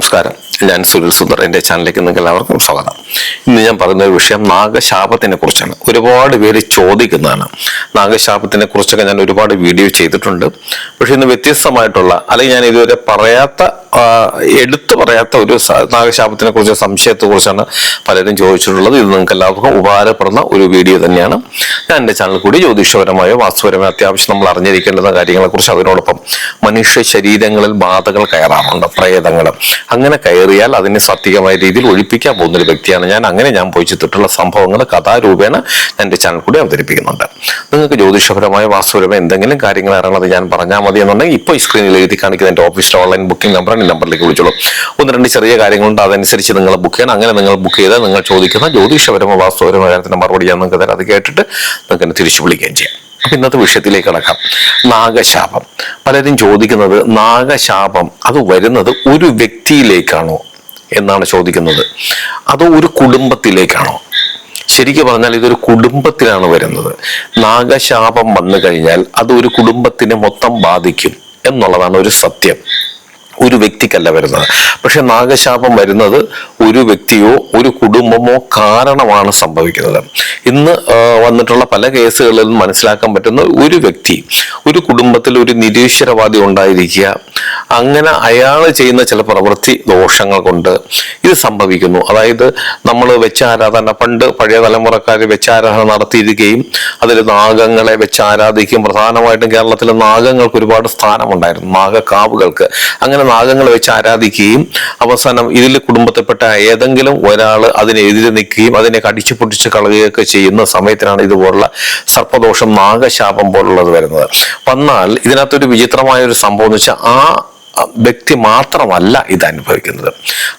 നമസ്കാരം. ഞാൻ സുനിൽ സുന്ദർ. എന്റെ ചാനലിലേക്ക് നിങ്ങൾ എല്ലാവർക്കും സ്വാഗതം. ഇന്ന് ഞാൻ പറയുന്ന ഒരു വിഷയം നാഗശാപത്തിനെ കുറിച്ചാണ്. ഒരുപാട് പേര് ചോദിക്കുന്നതാണ്. നാഗശാപത്തിനെ കുറിച്ചൊക്കെ ഞാൻ ഒരുപാട് വീഡിയോ ചെയ്തിട്ടുണ്ട്. പക്ഷെ ഇന്ന് വ്യത്യസ്തമായിട്ടുള്ള അല്ലെങ്കിൽ ഞാൻ ഇതുവരെ പറയാത്ത എടുത്തു പറയാത്ത ഒരു നാഗശാപത്തിനെ കുറിച്ച് സംശയത്തെ കുറിച്ചാണ് പലരും ചോദിച്ചിട്ടുള്ളത്. ഇത് നിങ്ങൾക്ക് എല്ലാവർക്കും ഉപകാരപ്പെടുന്ന ഒരു വീഡിയോ തന്നെയാണ്. ഞാൻ എന്റെ ചാനൽ കൂടി ജ്യോതിഷപരമായോ വാസ്തുപരമായോ അത്യാവശ്യം നമ്മൾ അറിഞ്ഞിരിക്കേണ്ടുന്ന കാര്യങ്ങളെക്കുറിച്ച് അതിനോടൊപ്പം മനുഷ്യ ശരീരങ്ങളിൽ ബാധകൾ കയറാറുണ്ട് പ്രേതങ്ങൾ. അങ്ങനെ കയറിയാൽ അതിനെ സത്യമായ രീതിയിൽ ഒഴിപ്പിക്കാൻ പോകുന്ന ഒരു വ്യക്തിയാണ് ഞാൻ. അങ്ങനെ ഞാൻ പോയി ചെയ്തിട്ടുള്ള സംഭവങ്ങൾ കഥാരൂപേണ ഞാൻ എന്റെ ചാനൽ കൂടി അവതരിപ്പിക്കുന്നുണ്ട്. നിങ്ങൾക്ക് ജ്യോതിഷപരമായ വാസ്തുപരമായ എന്തെങ്കിലും കാര്യങ്ങൾ അറിയണത് ഞാൻ പറഞ്ഞാൽ മതി എന്നുണ്ടെങ്കിൽ ഇപ്പോൾ ഈ സ്ക്രീനിൽ എഴുതി കാണിക്കുന്ന എന്റെ ഓഫീസിലെ ഓൺലൈൻ ബുക്കിംഗ് നമ്പർ ഈ നമ്പറിലേക്ക് വിളിച്ചോളൂ. ഒന്ന് രണ്ട് ചെറിയ കാര്യങ്ങളുണ്ട്. അതനുസരിച്ച് നിങ്ങൾ ബുക്ക് ചെയ്യണം. അങ്ങനെ നിങ്ങൾ ബുക്ക് ചെയ്താൽ നിങ്ങൾ ചോദിക്കുന്ന ജ്യോതിഷപരമോ വാസ്തുപരമോ കാര്യത്തിന്റെ മറുപടി ഞാൻ നിങ്ങൾക്ക് തരാം. അത് കേട്ടിട്ട് നിങ്ങൾക്ക് എന്നെ തിരിച്ചു വിളിക്കുകയും ചെയ്യാം. ഇന്നത്തെ വിഷയത്തിലേക്ക് കടക്കാം. നാഗശാപം. പലരും ചോദിക്കുന്നത് നാഗശാപം അത് വരുന്നത് ഒരു വ്യക്തിയിലേക്കാണോ എന്നാണ് ചോദിക്കുന്നത്. അതോ ഒരു കുടുംബത്തിലേക്കാണോ? ശരിക്കും പറഞ്ഞാൽ ഇതൊരു കുടുംബത്തിലാണ് വരുന്നത്. നാഗശാപം വന്നു കഴിഞ്ഞാൽ അത് ഒരു കുടുംബത്തിനെ മൊത്തം ബാധിക്കും എന്നുള്ളതാണ് ഒരു സത്യം. ഒരു വ്യക്തിക്കല്ല വരുന്നത്. പക്ഷെ നാഗശാപം വരുന്നത് ഒരു വ്യക്തിയോ ഒരു കുടുംബമോ കാരണമാണ് സംഭവിക്കുന്നത്. ഇന്ന് വന്നിട്ടുള്ള പല കേസുകളിലും മനസ്സിലാക്കാൻ പറ്റുന്ന ഒരു വ്യക്തി ഒരു കുടുംബത്തിൽ ഒരു നിരീശ്വരവാദി ഉണ്ടായിരിക്കുക അങ്ങനെ അയാൾ ചെയ്യുന്ന ചില പ്രവൃത്തി ദോഷങ്ങൾ കൊണ്ട് ഇത് സംഭവിക്കുന്നു. അതായത് നമ്മൾ വെച്ച ആരാധന പണ്ട് പഴയ തലമുറക്കാർ വെച്ച ആരാധന നടത്തിയിരിക്കുകയും അതിൽ നാഗങ്ങളെ വെച്ച് ആരാധിക്കും പ്രധാനമായിട്ടും കേരളത്തിൽ നാഗങ്ങൾക്ക് ഒരുപാട് സ്ഥാനമുണ്ടായിരുന്നു നാഗക്കാവുകൾക്ക്. അങ്ങനെ നാഗങ്ങളെ വെച്ച് ആരാധിക്കുകയും അവസാനം ഇതിൽ കുടുംബത്തിൽപ്പെട്ട ഏതെങ്കിലും ഒരാൾ അതിനെതിരെ നിൽക്കുകയും അതിനെ കടിച്ചു പൊട്ടിച്ച് കളയുകയൊക്കെ ചെയ്യുന്ന സമയത്തിനാണ് ഇതുപോലുള്ള സർപ്പദോഷം നാഗശാപം പോലുള്ളത് വരുന്നത്. വന്നാൽ ഇതിനകത്തൊരു വിചിത്രമായ ഒരു സംഭവം എന്ന് വെച്ചാൽ ആ വ്യക്തി മാത്രമല്ല ഇത് അനുഭവിക്കുന്നത്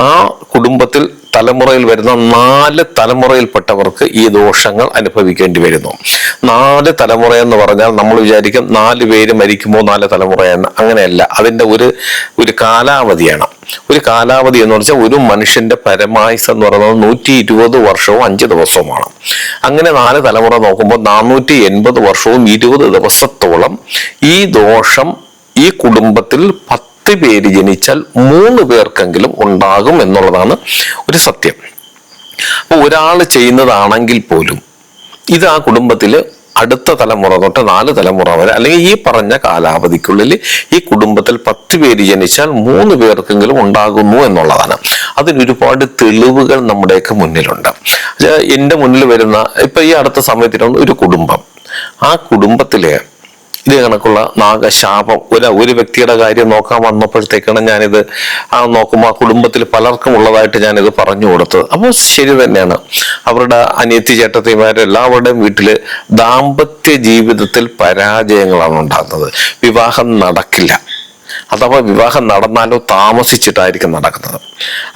ആ കുടുംബത്തിൽ തലമുറയിൽ വരുന്ന നാല് തലമുറയിൽപ്പെട്ടവർക്ക് ഈ ദോഷങ്ങൾ അനുഭവിക്കേണ്ടി വരുന്നു. നാല് തലമുറ എന്ന് പറഞ്ഞാൽ നമ്മൾ വിചാരിക്കും നാല് പേര് മരിക്കുമ്പോൾ നാല് തലമുറയാണ്. അങ്ങനെയല്ല. അതിന്റെ ഒരു ഒരു കാലാവധിയാണ്. ഒരു കാലാവധി എന്ന് പറഞ്ഞാൽ ഒരു മനുഷ്യന്റെ പരമായുസ് എന്ന് പറയുന്നത് നൂറ്റി ഇരുപത് വർഷവും അഞ്ച് ദിവസവുമാണ്. അങ്ങനെ നാല് തലമുറ നോക്കുമ്പോൾ നാനൂറ്റി എൺപത് വർഷവും ഇരുപത് ദിവസത്തോളം ഈ ദോഷം ഈ കുടുംബത്തിൽ പത്ത് പേര് ജനിച്ചാൽ മൂന്ന് പേർക്കെങ്കിലും ഉണ്ടാകും എന്നുള്ളതാണ് ഒരു സത്യം. അപ്പോൾ ഒരാൾ ചെയ്യുന്നതാണെങ്കിൽ പോലും ഇത് ആ കുടുംബത്തിൽ അടുത്ത തലമുറ തൊട്ട് നാല് തലമുറ വരെ അല്ലെങ്കിൽ ഈ പറഞ്ഞ കാലാവധിക്കുള്ളിൽ ഈ കുടുംബത്തിൽ പത്ത് പേര് ജനിച്ചാൽ മൂന്ന് പേർക്കെങ്കിലും ഉണ്ടാകുന്നു എന്നുള്ളതാണ്. അതിന് ഒരുപാട് തെളിവുകൾ നമ്മുടെയൊക്കെ മുന്നിലുണ്ട്. എന്റെ മുന്നിൽ വരുന്ന ഇപ്പൊ ഈ അടുത്ത സമയത്തിനുള്ള ഒരു കുടുംബം. ആ കുടുംബത്തിലെ ഇത് കണക്കുള്ള നാഗശാപം. ഒരു ഒരു വ്യക്തിയുടെ കാര്യം നോക്കാൻ വന്നപ്പോഴത്തേക്കാണ് ഞാനിത് ആ നോക്കുമ്പോൾ ആ കുടുംബത്തിൽ പലർക്കും ഉള്ളതായിട്ട് ഞാനിത് പറഞ്ഞു കൊടുത്തത്. അപ്പോൾ ശരി തന്നെയാണ്. അവരുടെ അനിയത്തി ചേട്ടത്തിമാരും എല്ലാവരുടെയും വീട്ടിൽ ദാമ്പത്യ ജീവിതത്തിൽ പരാജയങ്ങളാണ് ഉണ്ടാകുന്നത്. വിവാഹം നടക്കില്ല. അഥവാ വിവാഹം നടന്നാലോ താമസിച്ചിട്ടായിരിക്കും നടക്കുന്നത്.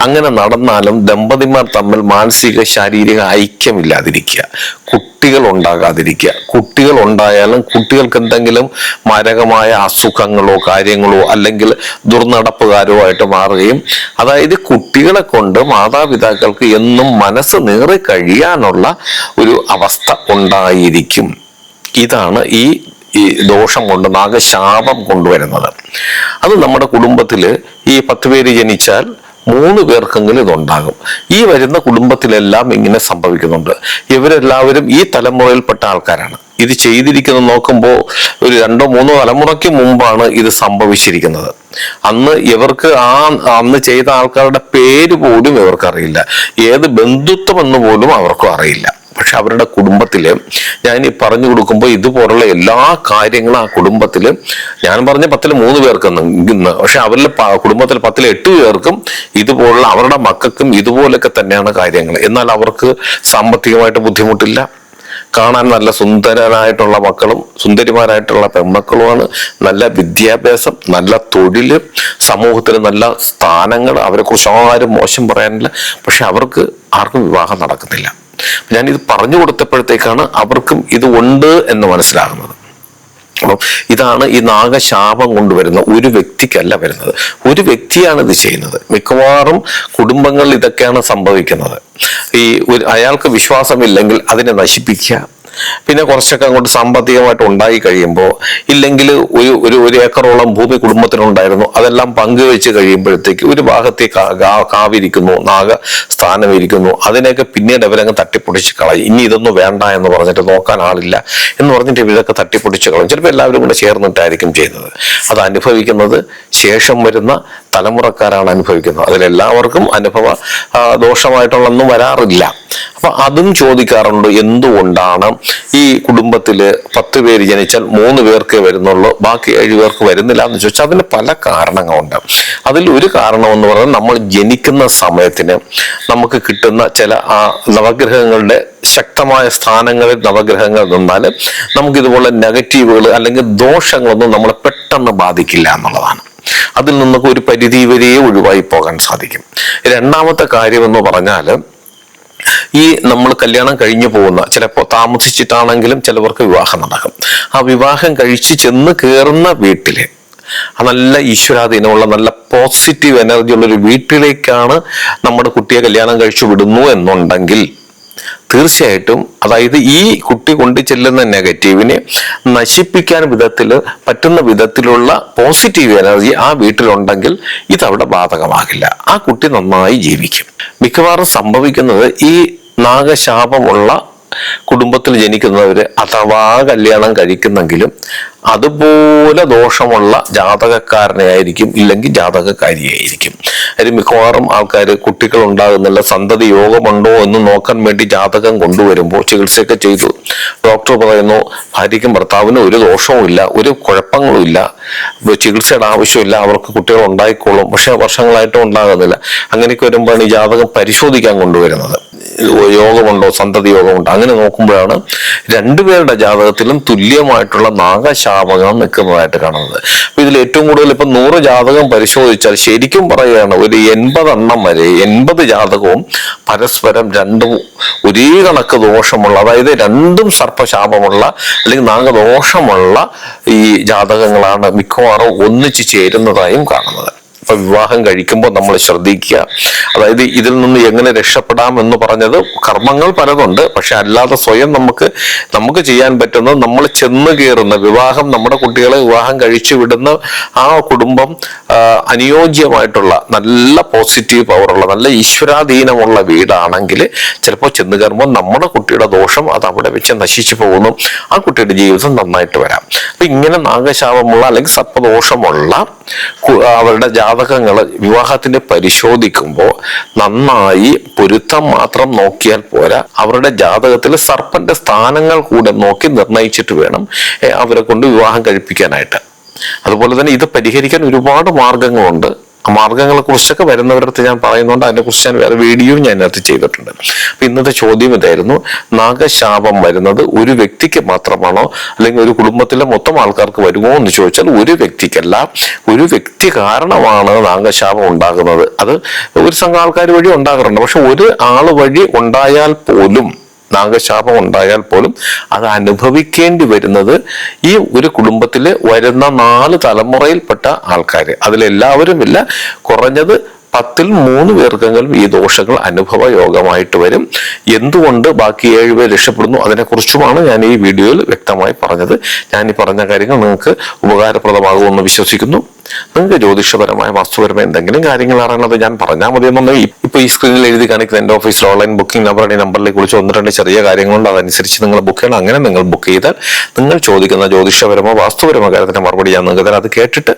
അങ്ങനെ നടന്നാലും ദമ്പതിമാർ തമ്മിൽ മാനസിക ശാരീരിക ഐക്യമില്ലാതിരിക്കുക. കുട്ടികൾ ഉണ്ടാകാതിരിക്കുക കുട്ടികൾ ഉണ്ടായാലും കുട്ടികൾക്ക് എന്തെങ്കിലും മാരകമായ അസുഖങ്ങളോ കാര്യങ്ങളോ അല്ലെങ്കിൽ ദുർനടപ്പുകാരോ ആയിട്ട് മാറുകയും അതായത് കുട്ടികളെ കൊണ്ട് മാതാപിതാക്കൾക്ക് എന്നും മനസ്സ് നേറി കഴിയാനുള്ള ഒരു അവസ്ഥ ഉണ്ടായിരിക്കും. ഇതാണ് ഈ ഈ ദോഷം കൊണ്ട് നാഗശാപം കൊണ്ടുവരുന്നത്. അത് നമ്മുടെ കുടുംബത്തിൽ ഈ പത്ത് പേര് ജനിച്ചാൽ മൂന്ന് പേർക്കെങ്കിലും ഇതുണ്ടാകും. ഈ വരുന്ന കുടുംബത്തിലെല്ലാം ഇങ്ങനെ സംഭവിക്കുന്നുണ്ട്. ഇവരെല്ലാവരും ഈ തലമുറയിൽപ്പെട്ട ആൾക്കാരാണ്. ഇത് ചെയ്തിരിക്കുന്നത് നോക്കുമ്പോൾ ഒരു രണ്ടോ മൂന്നോ തലമുറയ്ക്ക് മുമ്പാണ് ഇത് സംഭവിച്ചിരിക്കുന്നത്. അന്ന് ഇവർക്ക് ആ അന്ന് ചെയ്ത ആൾക്കാരുടെ പേര് പോലും ഇവർക്കറിയില്ല. ഏത് ബന്ധുത്വം എന്ന് പോലും അവർക്കും അറിയില്ല. പക്ഷെ അവരുടെ കുടുംബത്തിൽ ഞാൻ ഈ പറഞ്ഞു കൊടുക്കുമ്പോൾ ഇതുപോലുള്ള എല്ലാ കാര്യങ്ങളും ആ കുടുംബത്തിൽ ഞാൻ പറഞ്ഞ പത്തിൽ മൂന്ന് പേർക്ക് പക്ഷെ അവരുടെ കുടുംബത്തിൽ പത്തിൽ എട്ട് പേർക്കും ഇതുപോലുള്ള അവരുടെ മക്കൾക്കും ഇതുപോലൊക്കെ തന്നെയാണ് കാര്യങ്ങൾ എന്നാൽ അവർക്ക് സാമ്പത്തികമായിട്ട് ബുദ്ധിമുട്ടില്ല. കാണാൻ നല്ല സുന്ദരനായിട്ടുള്ള മക്കളും സുന്ദരിമാരായിട്ടുള്ള പെൺമക്കളുമാണ്. നല്ല വിദ്യാഭ്യാസം നല്ല തൊഴിൽ സമൂഹത്തിൽ നല്ല സ്ഥാനങ്ങൾ അവരെ കുറിച്ച് ആരും മോശം പറയാനില്ല. പക്ഷെ അവർക്ക് ആർക്കും വിവാഹം നടക്കുന്നില്ല. ഞാൻ ഇത് പറഞ്ഞു കൊടുത്തപ്പോഴത്തേക്കാണ് അവർക്കും ഇത് ഉണ്ട് എന്ന് മനസ്സിലാകുന്നത്. അപ്പം ഇതാണ് ഈ നാഗശാപം കൊണ്ടുവരുന്ന ഒരു വ്യക്തിക്കല്ല വരുന്നത്. ഒരു വ്യക്തിയാണ് ഇത് ചെയ്യുന്നത്. മിക്കവാറും കുടുംബങ്ങളിൽ ഇതൊക്കെയാണ് സംഭവിക്കുന്നത്. ഈ അയാൾക്ക് വിശ്വാസമില്ലെങ്കിൽ അതിനെ നശിപ്പിക്കുക പിന്നെ കുറച്ചൊക്കെ അങ്ങോട്ട് സാമ്പത്തികമായിട്ട് ഉണ്ടായി കഴിയുമ്പോൾ ഇല്ലെങ്കിൽ ഒരു ഒരു ഒരു ഏക്കറോളം ഭൂമി കുടുംബത്തിനുണ്ടായിരുന്നു അതെല്ലാം പങ്കുവെച്ച് കഴിയുമ്പോഴത്തേക്ക് ഒരു ഭാഗത്തെ കാവിരിക്കുന്നു നാഗ സ്ഥാനം ഇരിക്കുന്നു അതിനെയൊക്കെ പിന്നീട് അവരങ്ങ് തട്ടിപ്പൊടിച്ച് കളയും. ഇനി ഇതൊന്നും വേണ്ട എന്ന് പറഞ്ഞിട്ട് നോക്കാൻ ആളില്ല എന്ന് പറഞ്ഞിട്ട് ഇവരൊക്കെ തട്ടിപ്പൊടിച്ച് കളയും. ചിലപ്പോൾ എല്ലാവരും കൂടെ ചേർന്നിട്ടായിരിക്കും ചെയ്യുന്നത്. അത് അനുഭവിക്കുന്നത് ശേഷം വരുന്ന തലമുറക്കാരാണ് അനുഭവിക്കുന്നത്. അതിലെല്ലാവർക്കും അനുഭവ ദോഷമായിട്ടുള്ളൊന്നും വരാറില്ല. അപ്പൊ അതും ചോദിക്കാറുണ്ട് എന്തുകൊണ്ടാണ് ഈ കുടുംബത്തിൽ പത്ത് പേര് ജനിച്ചാൽ മൂന്ന് പേർക്ക് വരുന്നുള്ളൂ ബാക്കി ഏഴ് പേർക്ക് വരുന്നില്ല എന്ന് ചോദിച്ചാൽ അതിന് പല കാരണങ്ങളുണ്ട്. അതിൽ ഒരു കാരണം എന്ന് പറഞ്ഞാൽ നമ്മൾ ജനിക്കുന്ന സമയത്തിന് നമുക്ക് കിട്ടുന്ന ചില ആ നവഗ്രഹങ്ങളുടെ ശക്തമായ സ്ഥാനങ്ങളിൽ നവഗ്രഹങ്ങൾ നിന്നാൽ നമുക്കിതുപോലെ നെഗറ്റീവുകൾ അല്ലെങ്കിൽ ദോഷങ്ങളൊന്നും നമ്മളെ പെട്ടെന്ന് ബാധിക്കില്ല എന്നുള്ളതാണ്. അതിൽ നിന്നൊക്കെ ഒരു പരിധി വരെയേ ഒഴിവായി പോകാൻ സാധിക്കും. രണ്ടാമത്തെ കാര്യം എന്ന് പറഞ്ഞാൽ ഈ നമ്മൾ കല്യാണം കഴിഞ്ഞു പോകുന്ന ചിലപ്പോൾ താമസിച്ചിട്ടാണെങ്കിലും ചിലവർക്ക് വിവാഹം നടക്കും. ആ വിവാഹം കഴിച്ച് ചെന്ന് കയറുന്ന വീട്ടിൽ ആ നല്ല ഈശ്വരാധീനമുള്ള നല്ല പോസിറ്റീവ് എനർജി ഉള്ള ഒരു വീട്ടിലേക്കാണ് നമ്മുടെ കുട്ടിയെ കല്യാണം കഴിച്ചു വിടുന്നു എന്നുണ്ടെങ്കിൽ തീർച്ചയായിട്ടും അതായത് ഈ കുട്ടി കൊണ്ടു ചെല്ലുന്ന നെഗറ്റീവിനെ നശിപ്പിക്കാൻ വിധത്തിൽ പറ്റുന്ന വിധത്തിലുള്ള പോസിറ്റീവ് എനർജി ആ വീട്ടിലുണ്ടെങ്കിൽ ഇതവിടെ ബാധകമാകില്ല. ആ കുട്ടി നന്നായി ജീവിക്കും. മിക്കവാറും സംഭവിക്കുന്നത് ഈ നാഗശാപമുള്ള കുടുംബത്തിൽ ജനിക്കുന്നവർ അഥവാ കല്യാണം കഴിക്കുന്നെങ്കിലും അതുപോലെ ദോഷമുള്ള ജാതകക്കാരനെ ആയിരിക്കും ഇല്ലെങ്കിൽ ജാതകക്കാരിയായിരിക്കും. അതിൽ മിക്കവാറും ആൾക്കാർ കുട്ടികൾ ഉണ്ടാകുന്നില്ല സന്തതി യോഗമുണ്ടോ എന്ന് നോക്കാൻ വേണ്ടി ജാതകം കൊണ്ടുവരുമ്പോൾ ചികിത്സയൊക്കെ ചെയ്തു. ഡോക്ടർ പറയുന്നു ഭാര്യയ്ക്കും ഭർത്താവിനും ഒരു ദോഷവും ഇല്ല ഒരു കുഴപ്പങ്ങളും ഇല്ല. ചികിത്സയുടെ ആവശ്യമില്ല അവർക്ക് കുട്ടികൾ ഉണ്ടായിക്കോളും പക്ഷെ വർഷങ്ങളായിട്ടും ഉണ്ടാകുന്നില്ല. അങ്ങനെയൊക്കെ വരുമ്പോഴാണ് ഈ ജാതകം പരിശോധിക്കാൻ കൊണ്ടുവരുന്നത്. യോഗമുണ്ടോ സന്തതി യോഗമുണ്ടോ അങ്ങനെ നോക്കുമ്പോഴാണ് രണ്ടുപേരുടെ ജാതകത്തിലും തുല്യമായിട്ടുള്ള നാഗശാപകം നിൽക്കുന്നതായിട്ട് കാണുന്നത്. അപ്പൊ ഇതിൽ ഏറ്റവും കൂടുതൽ ഇപ്പൊ നൂറ് ജാതകം പരിശോധിച്ചാൽ ശരിക്കും പറയുകയാണ് ഒരു എൺപതെണ്ണം വരെ എൺപത് ജാതകവും പരസ്പരം രണ്ടും ഒരേ കണക്ക് ദോഷമുള്ള അതായത് രണ്ടും സർപ്പശാപമുള്ള അല്ലെങ്കിൽ നാഗദോഷമുള്ള ഈ ജാതകങ്ങളാണ് മിക്കവാറും ഒന്നിച്ചു ചേരുന്നതായും കാണുന്നത്. ഇപ്പൊ വിവാഹം കഴിക്കുമ്പോൾ നമ്മൾ ശ്രദ്ധിക്കുക. അതായത് ഇതിൽ നിന്ന് എങ്ങനെ രക്ഷപ്പെടാം എന്ന് പറഞ്ഞത് കർമ്മങ്ങൾ പലതുണ്ട്. പക്ഷെ അല്ലാതെ സ്വയം നമുക്ക് നമുക്ക് ചെയ്യാൻ പറ്റുന്നത് നമ്മൾ ചെന്ന് കയറുന്ന വിവാഹം നമ്മുടെ കുട്ടികളെ വിവാഹം കഴിച്ചു വിടുന്ന ആ കുടുംബം അനുയോജ്യമായിട്ടുള്ള നല്ല പോസിറ്റീവ് പവറുള്ള നല്ല ഈശ്വരാധീനമുള്ള വീടാണെങ്കിൽ ചിലപ്പോൾ ചെന്ന് കയറുമ്പോൾ നമ്മുടെ കുട്ടിയുടെ ദോഷം അത് അവിടെ വെച്ച് നശിച്ചു പോകുന്നു. ആ കുട്ടിയുടെ ജീവിതം നന്നായിട്ട് വരാം. അപ്പൊ ഇങ്ങനെ നാഗശാപമുള്ള അല്ലെങ്കിൽ സർപ്പദോഷമുള്ള അവരുടെ അവരുടെ ജാതകങ്ങൾ വിവാഹത്തിന്റെ പരിശോധിക്കുമ്പോൾ നന്നായി പൊരുത്തം മാത്രം നോക്കിയാൽ പോരാ. അവരുടെ ജാതകത്തിൽ സർപ്പന്റെ സ്ഥാനങ്ങൾ കൂടെ നോക്കി നിർണയിച്ചിട്ട് വേണം അവരെ കൊണ്ട് വിവാഹം കഴിപ്പിക്കാനായിട്ട്. അതുപോലെ തന്നെ ഇത് പരിഹരിക്കാൻ ഒരുപാട് മാർഗങ്ങളുണ്ട്. ആ മാർഗങ്ങളെ കുറിച്ചൊക്കെ വരുന്നവരടുത്ത് ഞാൻ പറയുന്നുണ്ട് അതിനെക്കുറിച്ച് ഞാൻ വേറെ വീഡിയോ ഞാൻ അതിനകത്ത് ചെയ്തിട്ടുണ്ട്. അപ്പൊ ഇന്നത്തെ ചോദ്യം ഇതായിരുന്നു. നാഗശാപം വരുന്നത് ഒരു വ്യക്തിക്ക് മാത്രമാണോ? അല്ലെങ്കിൽ ഒരു കുടുംബത്തിലെ മൊത്തം ആൾക്കാർക്ക് വരുമോ എന്ന് ചോദിച്ചാൽ ഒരു വ്യക്തിക്കല്ല. ഒരു വ്യക്തി കാരണമാണ് നാഗശാപം ഉണ്ടാകുന്നത്. അത് ഒരു സംഘം ആൾക്കാർ വഴി ഉണ്ടാകാറുണ്ട്. പക്ഷെ ഒരു ആൾ വഴി ഉണ്ടായാൽ പോലും നാഗശാപം ഉണ്ടായാൽ പോലും അത് അനുഭവിക്കേണ്ടി വരുന്നത് ഈ ഒരു കുടുംബത്തിൽ വരുന്ന നാല് തലമുറയിൽപ്പെട്ട ആൾക്കാർ അതിലെല്ലാവരും ഇല്ല കുറഞ്ഞത് പത്തിൽ മൂന്ന് പേർക്കെങ്കിലും ഈ ദോഷങ്ങൾ അനുഭവ യോഗമായിട്ട് വരും. എന്തുകൊണ്ട് ബാക്കി ഏഴ് പേർ രക്ഷപ്പെടുന്നു? അതിനെക്കുറിച്ചുമാണ് ഞാൻ ഈ വീഡിയോയിൽ വ്യക്തമായി പറഞ്ഞത്. ഞാൻ ഈ പറഞ്ഞ കാര്യങ്ങൾ നിങ്ങൾക്ക് ഉപകാരപ്രദമാകുമെന്ന് വിശ്വസിക്കുന്നു. നിങ്ങൾക്ക് ജ്യോതിഷപരമായ വാസ്തുപരമായ എന്തെങ്കിലും കാര്യങ്ങൾ അറിയണത് ഞാൻ പറഞ്ഞാൽ മതി. എന്നുണ്ടെങ്കിൽ ഈ സ്ക്രീനിൽ എഴുതി കാണിക്കുന്ന എന്റെ ഓഫീസിൽ ഓൺലൈൻ ബുക്കിംഗ് നമ്പർ ഈ നമ്പറിലേക്ക് വിളിച്ച് ഒന്ന് രണ്ട് ചെറിയ കാര്യങ്ങളുണ്ട്. അതനുസരിച്ച് നിങ്ങൾ ബുക്ക് ചെയ്യണം. അങ്ങനെ നിങ്ങൾ ബുക്ക് ചെയ്താൽ നിങ്ങൾ ചോദിക്കുന്ന ജ്യോതിഷപരമോ വാസ്തുപരമോ കാര്യത്തിന്റെ മറുപടി ഞാൻ നിങ്ങൾക്ക് തരാം. അത് കേട്ടിട്ട്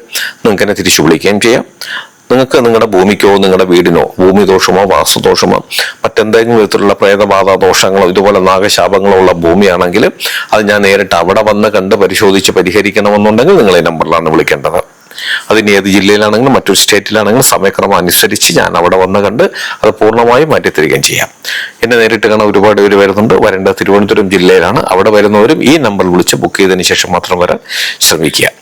നിങ്ങൾക്ക് എന്നെ തിരിച്ചു വിളിക്കുകയും ചെയ്യാം. നിങ്ങൾക്ക് നിങ്ങളുടെ ഭൂമിക്കോ നിങ്ങളുടെ വീടിനോ ഭൂമി ദോഷമോ വാസ്തുദോഷമോ മറ്റെന്തെങ്കിലും വിധത്തിലുള്ള പ്രേതബാധ ദോഷങ്ങളോ ഇതുപോലെ നാഗശാപങ്ങളോ ഉള്ള ഭൂമിയാണെങ്കിൽ അത് ഞാൻ നേരിട്ട് അവിടെ വന്ന് കണ്ട് പരിശോധിച്ച് പരിഹരിക്കണമെന്നുണ്ടെങ്കിൽ നിങ്ങൾ ഈ നമ്പറിലാണ് വിളിക്കേണ്ടത്. അതിന് ഏത് ജില്ലയിലാണെങ്കിലും മറ്റൊരു സ്റ്റേറ്റിലാണെങ്കിലും സമയക്രമം അനുസരിച്ച് ഞാൻ അവിടെ വന്ന് കണ്ട് അത് പൂർണമായും മാറ്റിത്തരികയും ചെയ്യാം. എന്നെ നേരിട്ട് കാണാൻ ഒരുപാട് പേര് വരുന്നുണ്ട്. വരേണ്ടത് തിരുവനന്തപുരം ജില്ലയിലാണ്. അവിടെ വരുന്നവരും ഈ നമ്പർ വിളിച്ച് ബുക്ക് ചെയ്തതിന് ശേഷം മാത്രം വരാൻ ശ്രമിക്കുക.